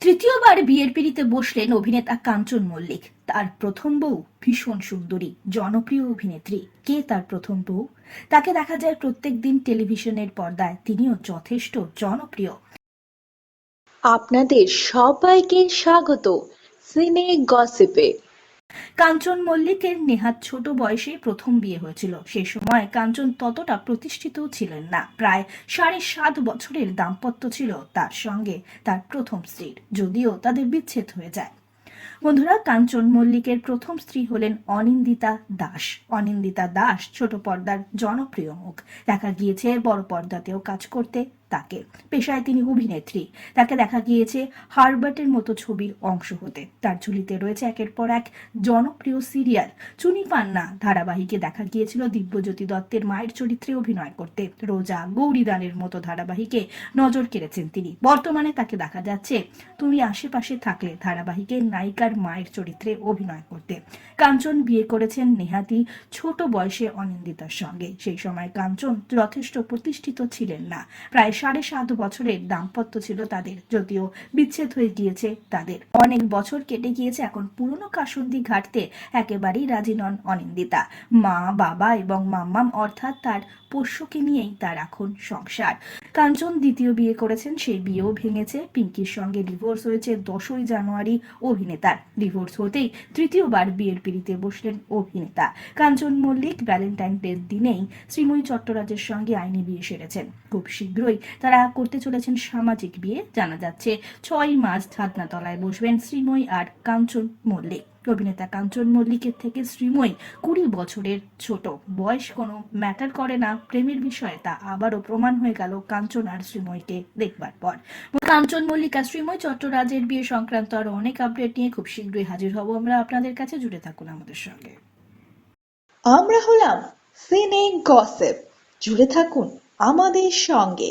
তৃতীয়বার বিয়ের পিড়িতে বসলেন অভিনেতা কাঞ্চন মল্লিক। তার প্রথম বউ ভীষণ সুন্দরী, জনপ্রিয় অভিনেত্রী। কে তার প্রথম বউ? তাকে দেখা যায় প্রত্যেক দিন টেলিভিশনের পর্দায়। তিনিও যথেষ্ট জনপ্রিয়। আপনাদের সবাইকে স্বাগত। সিনে গসিপে। কাঞ্চন মল্লিকের নেহাত ছোট বয়সে প্রথম বিয়ে হয়েছিল। সে সময় কাঞ্চন ততটা প্রতিষ্ঠিতও ছিলেন না। প্রায় সাড়ে সাত বছরের দাম্পত্য ছিল তার সঙ্গে তার প্রথম স্ত্রীর, যদিও তাদের বিচ্ছেদ হয়ে যায়। বন্ধুরা, কাঞ্চন মল্লিকের প্রথম স্ত্রী হলেন অনিন্দিতা দাস। অনিন্দিতা দাস ছোট পর্দার জনপ্রিয় মুখ। দেখা গিয়েছে বড় পর্দাতেও কাজ করতে তাকে। পেশায় তিনি অভিনেত্রী। তাকে দেখা গিয়েছে হারবার্টের মতো ছবির অংশ হতে। তার ঝুলিতে রয়েছে একের পর এক জনপ্রিয় সিরিয়াল চুনি পান্না। ধারাবাহিকে দেখা গিয়েছিল দিব্যজ্যোতি দত্তের মায়ের চরিত্রে অভিনয় করতে। রোজা গৌরীদানের মতো ধারাবাহিকে নজর কেড়েছেন তিনি। বর্তমানে তাকে দেখা যাচ্ছে তুমি আশেপাশে থাকলে ধারাবাহিকের নায়িকার মায়ের চরিত্রে অভিনয় করতে। কাঞ্চন বিয়ে করেছেন নেহাতি ছোট বয়সে অনিন্দিতার সঙ্গে। সেই সময় কাঞ্চন যথেষ্ট প্রতিষ্ঠিত ছিলেন না। প্রায় সাড়ে সাত বছরের দাম্পত্য ছিল তাদের, যদিও বিচ্ছেদ হয়ে গিয়েছে তাদের। অনেক বছর কেটে গিয়েছে এখন পুরনো কাসুন্দি ঘাটতে একেবারেই রাজি নন অনিন্দিতা। মা, বাবা এবং মাম্মাম অর্থাৎ তার পোষ্যকে নিয়েই তার এখন সংসার। কাঞ্চন দ্বিতীয় বিয়ে করেছেন, সেই বিয়েও ভেঙেছে। পিঙ্কির সঙ্গে ডিভোর্স হয়েছে দশই জানুয়ারি অভিনেতার। ডিভোর্স হতেই তৃতীয়বার বিয়ের পিড়িতে বসলেন অভিনেতা। কাঞ্চন মল্লিক, ভ্যালেন্টাইন ডের দিনেই শ্রীময়ী চট্টরাজের সঙ্গে আইনি বিয়ে সেরেছেন। খুব শীঘ্রই তারা করতে চলেছেন সামাজিক বিয়ে, জানা যাচ্ছে ছয় মাস ছাদনাতলায় বসবেন শ্রীময়ী আর কাঞ্চন মল্লিক। অভিনেতা কাঞ্চন মল্লিকের থেকে শ্রীময়ী কুড়ি বছরের ছোট। বয়স কোনো ম্যাটার করে না, প্রেমের বিষয়ে তা আবারও প্রমাণ হয়ে গেল কাঞ্চন আর শ্রীময়ীকে দেখবার পর। কাঞ্চন মল্লিক আর শ্রীময় চট্টরাজের বিয়ে সংক্রান্ত আরও অনেক আপডেট নিয়ে খুব শীঘ্রই হাজির হব। আমরা আপনাদের কাছে জুড়ে থাকুন আমাদের সঙ্গে। আমরা হলাম সিনে গসিপ জুড়ে থাকুন আমাদের সঙ্গে।